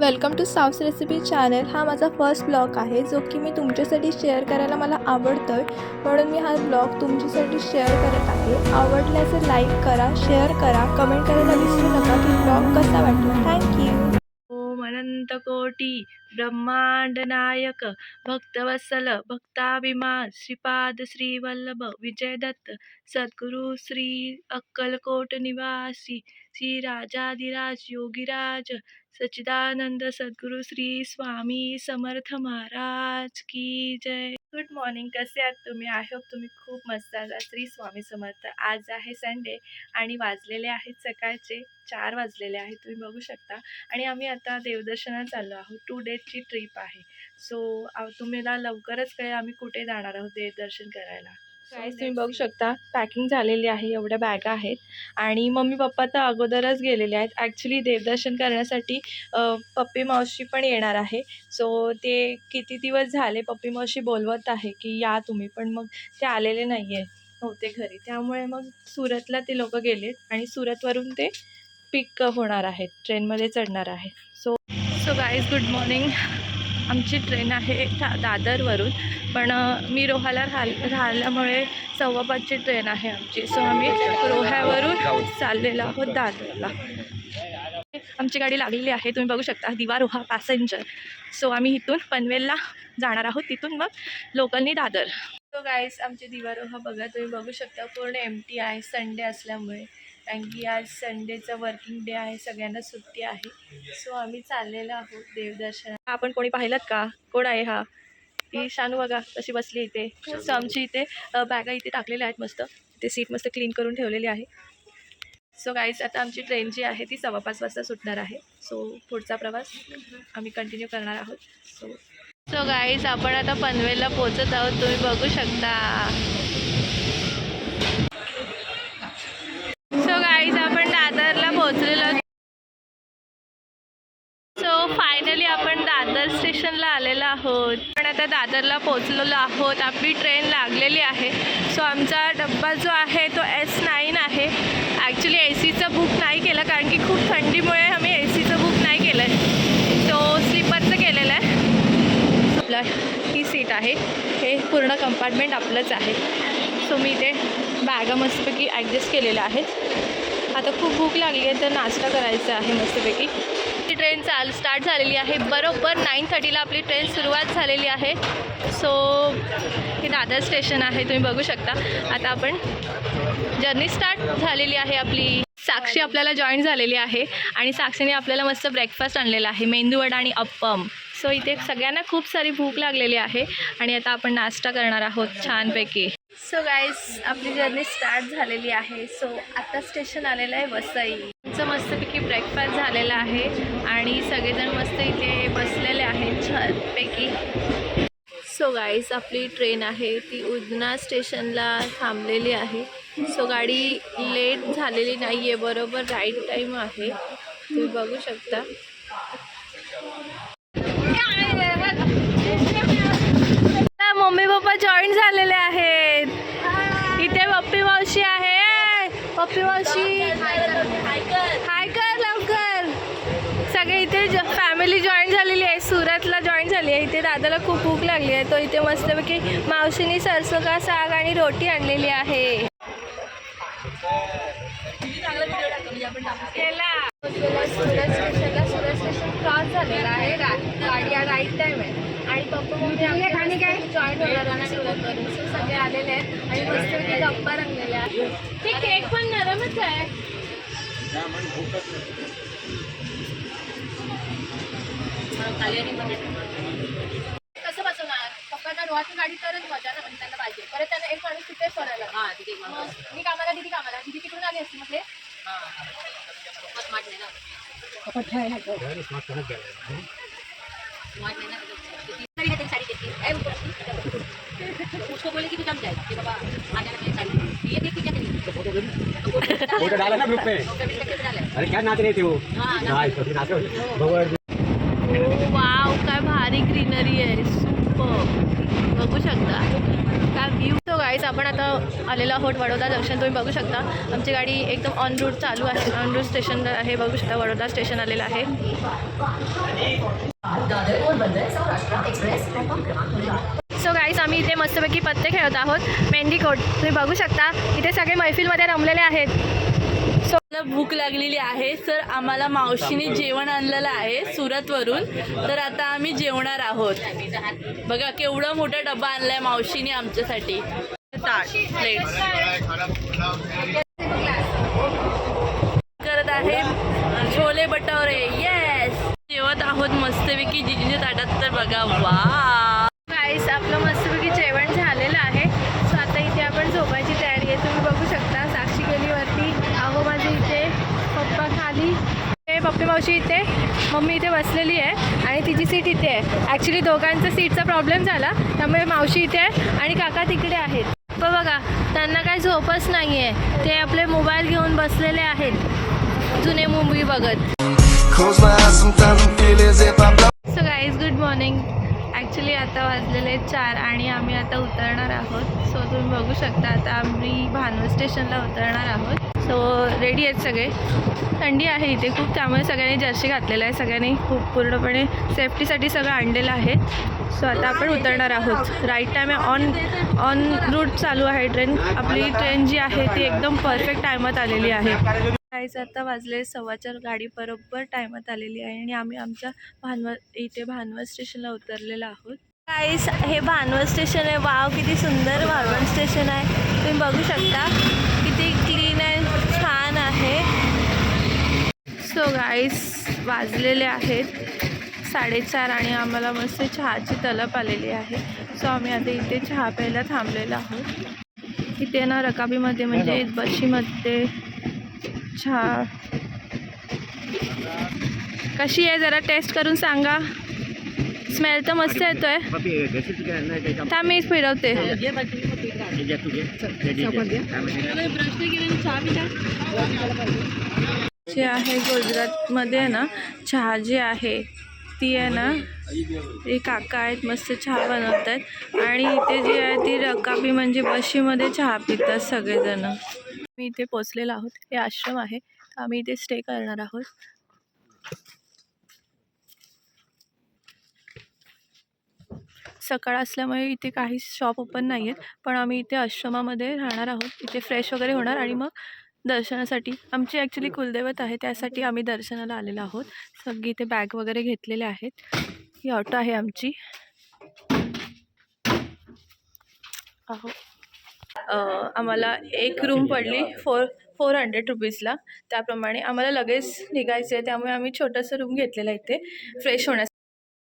Welcome to sauce recipe channel. हा माझा first blog आहे जो की मी तुमच्यासाठी शेअर करायला मला आवडतो आहे म्हणून मी हा ब्लॉग तुमच्यासाठी शेअर करत आहे. आवडल्याचं लाईक करा शेअर करा. कमेंट करायला विसरू नका की ब्लॉग कसा वाटला. थँक्यू ओम अनंत कोटी ब्रह्मांड नायक भक्तवत्सल भक्ताभिमान श्रीपाद श्रीवल्लभ विजयदत्त विजय दत्त सद्गुरु श्री अक्कलकोट निवासी श्री राजाधिराज योगीराज सच्चिदानंद सद्गुरु श्री स्वामी समर्थ महाराज की जय. गुड मॉर्निंग कसे आहात तुम्ही? आय होप तुम्ही खूप मस्त आहात. श्री स्वामी समर्थ. आज आहे संडे आणि वाजलेले आहेत सकाळचे चार वाजलेले आहेत. तुम्ही बघू शकता. आणि आम्ही आता देवदर्शनात चाललो आहोत. टू डेजची ट्रिप आहे. सो तुम्हाला लवकरच कळेल आम्ही कुठे जाणार आहोत देवदर्शन करायला. काहीच तुम्ही बघू शकता पॅकिंग झालेली आहे एवढ्या बॅगा आहेत. आणि मम्मी पप्पा तर अगोदरच गेलेले आहेत. ॲक्च्युली देवदर्शन करण्यासाठी पप्पी मावशी पण येणार आहे. सो ते किती दिवस झाले पप्पी मावशी बोलवत आहे की या तुम्ही पण मग ते आलेले नाही आहे नव्हते घरी. त्यामुळे मग सुरतला ते लोक गेलेत आणि सुरतवरून ते पिक होणार आहेत ट्रेनमध्ये चढणार आहे. So so guys good morning आमची ट्रेन आहे दा दादरवरून. पण मी रोहाला राह राहिल्यामुळे सव्वा पाचची ट्रेन आहे आमची. सो आम्ही रोह्यावरून चाललेलो आहोत दादरला. आमची गाडी लागलेली आहे. तुम्ही बघू शकता दिवा रोहा पॅसेंजर. सो आम्ही इथून पनवेलला जाणार आहोत. तिथून मग लोकलनी दादर. सो गाईस आमची दिवा रोहा बघा. तुम्ही बघू शकता पूर्ण एम टी आहे. संडे असल्यामुळे. कारण की आज संडेचा वर्किंग डे आहे सगळ्यांना सुट्टी आहे. सो आम्ही चाललेलो आहोत देवदर्शन आपण कोणी पाहिलं का? कोण आहे हा? ही शानू बघा कशी बसली इथे. सो आमची इथे बॅगा इथे टाकलेल्या आहेत मस्त. ते सीट मस्त क्लीन करून ठेवलेली आहे. सो गाईज आता आमची ट्रेन जी आहे ती सव्वा पाच वाजता सुटणार आहे. सो पुढचा प्रवास आम्ही कंटिन्यू करणार आहोत. सो सो गाईज आपण आता पनवेलला पोचत आहोत. तुम्ही बघू शकता सो गाईज आपण दादरला पोहोचलेलो सो फायनली आपण दादर स्टेशनला आलेलो आहोत. पण आता दादरला पोचलेलो आहोत. आपली ट्रेन लागलेली आहे. सो आमचा डब्बा जो आहे तो एस नाईन आहे. ॲक्च्युली ए सीचं बुक नाही केलं कारण की खूप थंडीमुळे आम्ही ए सीचं बुक नाही केलं आहे सो स्लीपरचं केलेलं आहे. आपलं ही सीट आहे. हे पूर्ण कंपार्टमेंट आपलंच आहे. सो मी इथे बॅगा मस्तपैकी ॲडजस्ट केलेल्या आहेत. आता खूप भूक लागली आहे तर नाश्ता करायचा आहे मस्तपैकी. आपली ट्रेन चाल स्टार्ट झालेली आहे. बरोबर नाईन थर्टीला आपली ट्रेन सुरुवात झालेली आहे. सो हे दादर स्टेशन आहे तुम्ही बघू शकता. आता आपण जर्नी स्टार्ट झालेली आहे आपली. साक्षी आपल्याला जॉईन झालेली आहे आणि साक्षीने आपल्याला मस्त ब्रेकफास्ट आणलेला आहे. मेंदूवडा आणि अप्पम सो इथे सगळ्यांना खूप सारी भूक लागलेली आहे. आणि आता आपण नाश्ता करणार आहोत छानपैकी. सो गाईज आपली जर्नी स्टार्ट झालेली आहे. सो आता स्टेशन आलेलं आहे वसई. आमचं मस्तपैकी ब्रेकफास्ट झालेला आहे आणि सगळेजण मस्त इथे बसलेले आहेत छानपैकी सो गाईज आपली ट्रेन आहे. ती उदना स्टेशनला थांबलेली आहे. सो गाडी लेट झालेली नाही आहे बरोबर राईट टाईम आहे. तुम्ही बघू शकता. मम्मी पप्पा जॉईन झालेले आहेत इथे पप्पी मावशी आहे पप्पी मावशी हाय कर लवकर सगळे इथे फॅमिली जॉईन झालेली आहे सुरतला जॉईन झाली आहे इथे दादाला खूप भूक लागली आहे. तो इथे मस्तपैकी मावशीने सरसो का साग आणि रोटी आणलेली आहे. क्रॉस झालेला आहे गाडी राईट टाईम आहे आणि पप्पा मम्मी काय जॉईन होणार सगळे आलेले आहेत आणि मस्तपैकी गप्पा रंगलेल्या आहेत ते केक पण नरमच आहे. रोहाची गाडी तरच मज़ा ना म्हणजे त्यांना पाहिजे. परत त्यांना एक माणूस तिथे सोडायला मग मी कामाला दिदी कामाला. दिदी तिकडून आली असती मग ते उसको बोले कि तू जम जाए कि बाबा आ जाना मेरी साइड ये देख क्या फ़ोटो डाला ना ग्रुप पे अरे क्या नाच रहे थे वो नाच तो नाच भगवान. वाव काय भारी ग्रीनरी आहे. बघू शकता. काय व्ह्यू तो गाईज आपण आता आलेलो आहोत वडोदा जंक्शन तुम्ही बघू शकता. आमची गाडी एकदम ऑन रूट चालू आहे. ऑन रूट स्टेशन आहे. बघू शकता वडोदा स्टेशन आलेलं आहे. सो गाईज आम्ही इथे मस्तपैकी पत्ते खेळत आहोत. मेंढी कोट तुम्ही बघू शकता. इथे सगळे मैफिलमध्ये रमलेले आहेत. आता भूक लागलेली आहे सर आम्हाला मावशीने जेवण आणलेलं आहे सुरतवरून. तर आता आम्ही जेवणार आहोत. बघा केवढा मोठा डबा आणलाय मावशीने आमच्यासाठी. प्लेट्स. करत आहे छोले बटावरे येस जेवत आहोत मस्तपैकी जिजीच्या ताटात. तर बघा वा मावशी इथे मम्मी इथे बसलेली आहे आणि तिची सीट इथे आहे. ॲक्च्युली दोघांचा सीटचा प्रॉब्लेम झाला त्यामुळे मावशी इथे आहे आणि काका तिकडे आहेत. पण बघा त्यांना काही झोपच नाही आहे ते आपले मोबाईल घेऊन बसलेले आहेत. जुने मूवी बघत. So guys good morning actually आता वाजलेले आहेत चार आणि आम्ही आता उतरणार आहोत. सो तुम्ही बघू शकता आता आम्ही भानवड स्टेशनला उतरणार आहोत. सो रेडी आहेत सगळे? थंडी आहे इथे खूप त्यामुळे सगळ्यांनी जर्सी घातलेलं आहे. सगळ्यांनी खूप पूर्णपणे सेफ्टीसाठी सगळं आणलेलं आहे. सो आता आपण उतरणार आहोत. राईट टाईम आहे. ऑन ऑन रूट चालू आहे ट्रेन. आपली ट्रेन जी आहे ती एकदम परफेक्ट टायमात आलेली आहे. काहीच आता वाजले सव्वाचार गाडी बरोबर टायमात आलेली आहे आणि आम्ही आमच्या भानव इथे भानवड स्टेशनला उतरलेलो आहोत. काहीच हे भानवड स्टेशन आहे. वाव किती सुंदर भानवण स्टेशन आहे. तुम्ही बघू शकता किती क्लीन आहे छान आहे. सो गाईस वाजलेले आहेत साडेचार आणि आम्हाला मस्त चहाची तलप आलेली आहे. सो आम्ही आता इथे चहा प्यायला थांबलेलो आहोत. इथे ना रकाबीमध्ये म्हणजे बशीमध्ये चहा कशी आहे जरा टेस्ट करून सांगा. स्मेल तर मस्त येतोय. थांब मी फिरवते. जे आहे गुजरातमध्ये ना चहा जी आहे ती आहे ना ते काका आहेत मस्त चहा बनवत आहेत आणि इथे जी आहे ती रकाबी म्हणजे बशीमध्ये चहा पितात सगळेजण. मी इथे पोचलेलो आहोत. हे आश्रम आहे. आम्ही इथे स्टे करणार आहोत. सकाळ असल्यामुळे इथे काही शॉप ओपन नाही आहेत पण आम्ही इथे आश्रमामध्ये राहणार आहोत. इथे फ्रेश वगैरे होणार आणि मग दर्शनासाठी. आमची ॲक्च्युली कुलदैवत आहे. त्यासाठी आम्ही दर्शनाला आलेलो आहोत. सगळी इथे बॅग वगैरे घेतलेले आहेत. ही ऑटो आहे आमची. अहो आम्हाला एक रूम पडली फोर फोर हंड्रेड रुपीजला त्याप्रमाणे आम्हाला लगेच निघायचं आहे त्यामुळे आम्ही छोटंसं रूम घेतलेलं आहे इथे. फ्रेश होण्यासाठी.